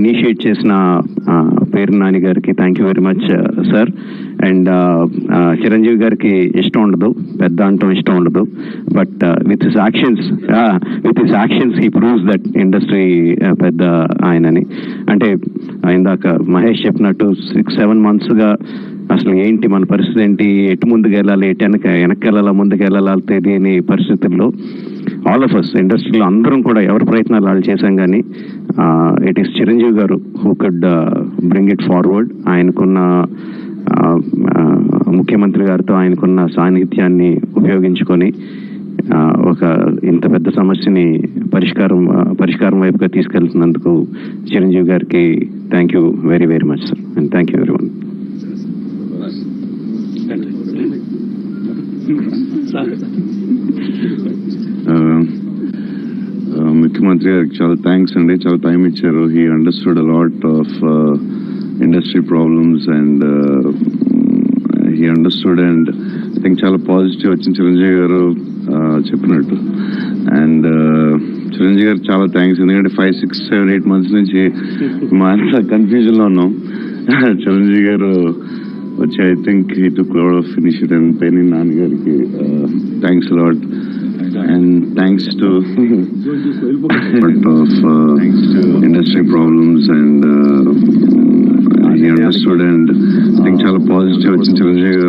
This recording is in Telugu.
ఇనిషియేట్ చేసిన పేరు నాని గారికి thank you very much sir and Chiranjeevi గారికి ఇష్టం ఉండదు పెద్ద అంటూ ఇష్టం ఉండదు. But with his actions with his actions he proves that industry పెద్ద ఆయనని. అంటే ఇందాక మహేష్ చెప్పినట్టు సిక్స్ సెవెన్ మంత్స్గా అసలు ఏంటి మన పరిస్థితి ఏంటి? ఎటు ముందుకు వెళ్ళాలి ఎటు వెనక వెనక్కి వెళ్ళాలా? ముందుకు వెళ్ళాలా తెలియని పరిస్థితుల్లో ఆల్ ఆఫ్ అస్ ఇండస్ట్రీలో అందరం కూడా ఎవరి ప్రయత్నాలు వాళ్ళు చేశాం కానీ ఇట్ ఈస్ చిరంజీవి గారు who could bring it forward ఆయనకున్న ముఖ్యమంత్రి గారితో ఆయనకున్న సాన్నిధ్యాన్ని ఉపయోగించుకొని ఆ, ఒక ఇంత పెద్ద సమస్యని పరిష్కారం పరిష్కారం వైపుగా తీసుకెళ్తున్నందుకు చిరంజీవి గారికి thank you very very much sir and thank you very one ముఖ్యమంత్రి గారికి చాలా థ్యాంక్స్ అండి. చాలా టైం ఇచ్చారు. He understood a lot of industry problems and he understood and I think చాలా పాజిటివ్ వచ్చింది. చిరంజీవి గారు uh, చెప్పినట్టు. అండ్ uh, చిరంజీవి గారు చాలా థ్యాంక్స్ ఎందుకంటే five six seven eight months నుంచి మా అంతా కన్ఫ్యూజన్లో ఉన్నాం. చిరంజీవి గారు వచ్చి I think he took lot of initiative pain నాన్నగారికి thanks a lot and thanks to part of uh, industry problems and uh, he understood and I think చాలా పాజిటివ్ వచ్చిన చిరంజీవి గారు